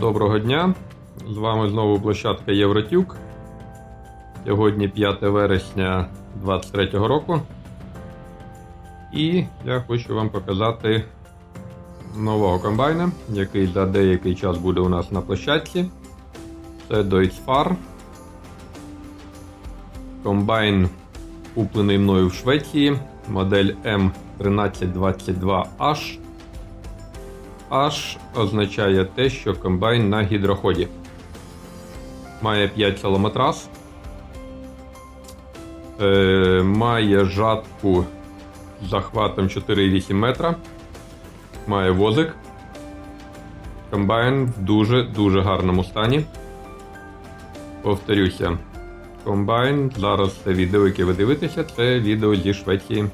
Доброго дня! З вами знову площадка Євротюк. Сьогодні 5 вересня 2023 року. І я хочу вам показати нового комбайна, який за деякий час буде у нас на площадці. Це Deutz-Fahr. Комбайн куплений мною в Швеції. Модель M1322H. H означає те, що комбайн на гідроході. Має 5 целометрас. Е, має жатку з захватом 4,8 метра. Має возик. Комбайн в дуже-дуже гарному стані. Повторюся. Комбайн. Зараз це відео, яке ви дивитеся, це відео зі Швеції.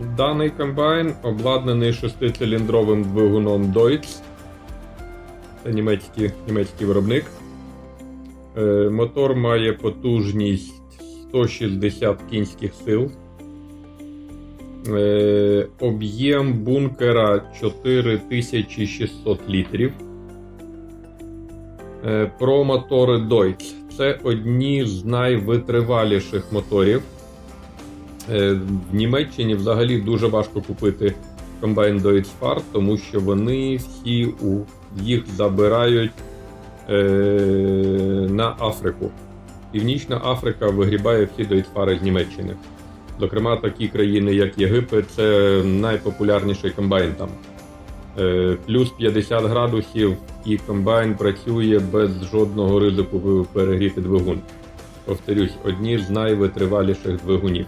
Даний комбайн обладнаний шестициліндровим двигуном Deutz. Це німецький, німецький виробник. Е, мотор має потужність 160 кінських сил. Е, об'єм бункера 4600 літрів. Е, про мотори Deutz. Це одні з найвитриваліших моторів. Е, В Німеччині взагалі дуже важко купити комбайн Deutz-Fahr, тому що вони всі у їх забирають е, на Африку. Північна Африка вигрібає всі Deutz-Fahr з Німеччини. Зокрема, такі країни, як Єгипет, це найпопулярніший комбайн там. Е, плюс 50 градусів і комбайн працює без жодного ризику перегріти двигун. Повторюсь, одні з найвитриваліших двигунів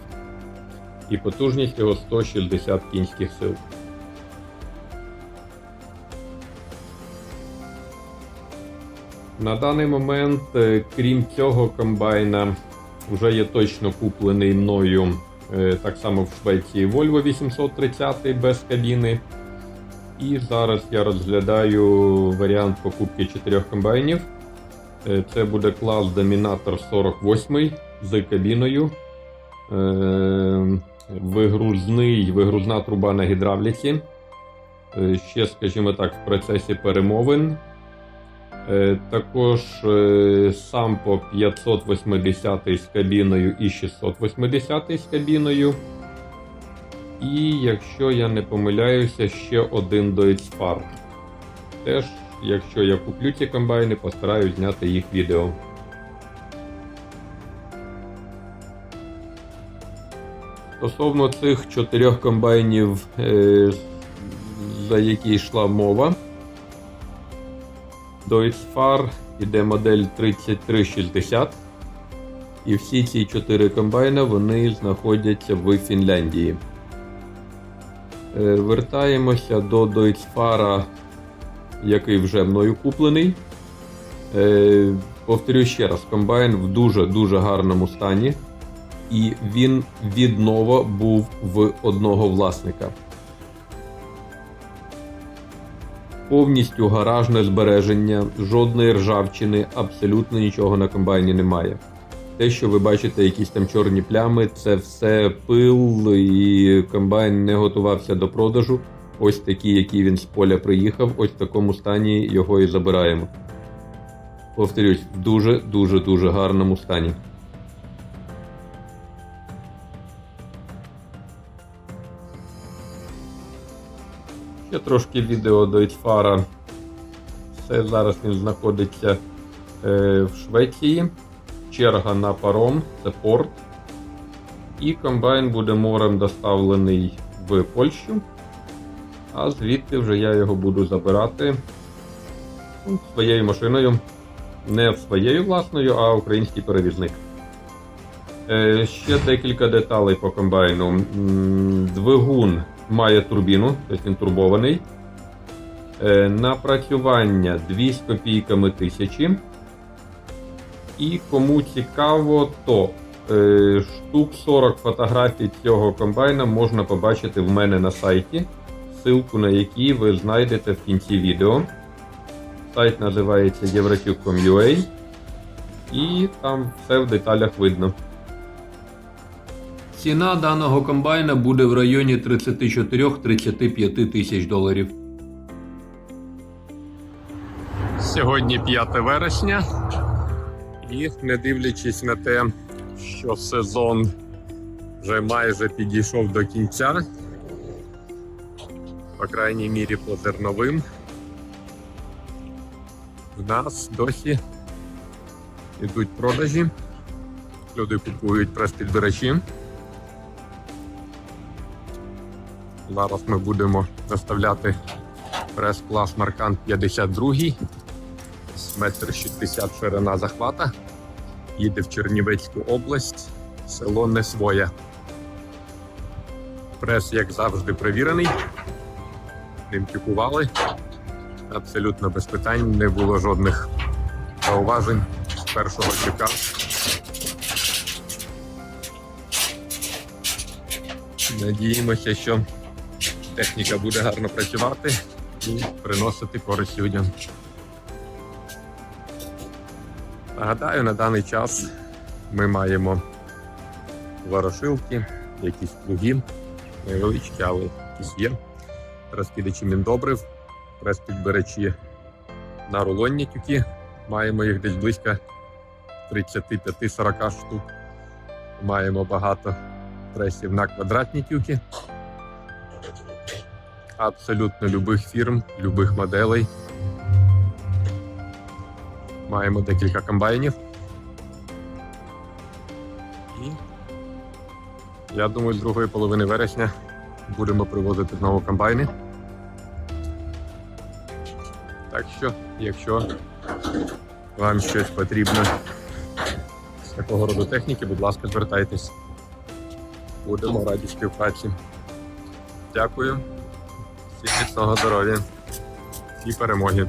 і потужність його 160 кінських сил. На даний момент, е, крім цього комбайна, вже є точно куплений мною е, так само в Швеції Volvo 830 без кабіни. І зараз я розглядаю варіант покупки чотирьох комбайнів. Е, Це буде клас Dominator 48 з кабіною. Вигрузний, вигрузна труба на гідравліці. Е, Ще, скажімо так, в процесі перемовин. Е, Також е, Сампо 580 з кабіною і 680 з кабіною. І якщо я не помиляюся, ще один Deutz-Fahr. Теж, якщо я куплю ці комбайни, постараюсь зняти їх відео. Стосовно цих чотирьох комбайнів, е, за які йшла мова, Deutz-Fahr іде модель 3360. І всі ці чотири комбайна вони знаходяться в Фінляндії. Е, Вертаємося до Deutz-Fahr, який вже мною куплений. Е, Повторюю ще раз, комбайн в дуже-дуже гарному стані і він відново був в одного власника. Повністю гаражне збереження, жодної ржавчини, абсолютно нічого на комбайні немає. Те, що ви бачите, якісь там чорні плями, це все пил, і комбайн не готувався до продажу. Ось такий, який він з поля приїхав, ось в такому стані його і забираємо. Повторюсь, в дуже-дуже дуже гарному стані. Ще трошки відео до Ітфара. Це зараз він знаходиться е, в Швеції. Черга на паром, це порт. І комбайн буде морем доставлений в Польщу. А звідти вже я його буду забирати ну, своєю машиною. Не своєю власною, а український перевізник. Е, ще декілька деталей по комбайну. Двигун має турбіну, тобто він турбований. Е, Напрацювання 2 з копійками тисячі. І кому цікаво, то е, штук 40 фотографій цього комбайна можна побачити в мене на сайті, ссылку на який ви знайдете в кінці відео. Сайт називається Євротюб.com.ua і там все в деталях видно. Ціна даного комбайна буде в районі 34-35 тисяч доларів. Сьогодні 5 вересня, і не дивлячись на те, що сезон вже майже підійшов до кінця, по крайній мірі по зерновим, в нас досі йдуть продажі. Люди купують прес-підбирачі. Зараз ми будемо наставляти прес-клас Маркант 52 метр 60 ширина захвата. Їде в Чернівецьку область, село Несвоє. Прес, як завжди, перевірений. Ним тюкували. Абсолютно без питань, не було жодних зауважень з першого тюка. Надіємося, що техніка буде гарно працювати і приносити користь людям. Нагадаю, на даний час ми маємо ворошилки, якісь плуги, невеличкі, але якісь є. Розкидачі міндобрив, прес-підбирачі на рулонні тюки. Маємо їх десь близько 35-40 штук. Маємо багато пресів на квадратні тюки. Абсолютно любих фірм, любих моделей. Маємо декілька комбайнів. І я думаю, з другої половини вересня будемо привозити знову комбайни. Так що, якщо вам щось потрібно з такого роду техніки, будь ласка, звертайтесь. Будемо раді співпраці. Дякую. Всім міцного здоров'я і перемоги.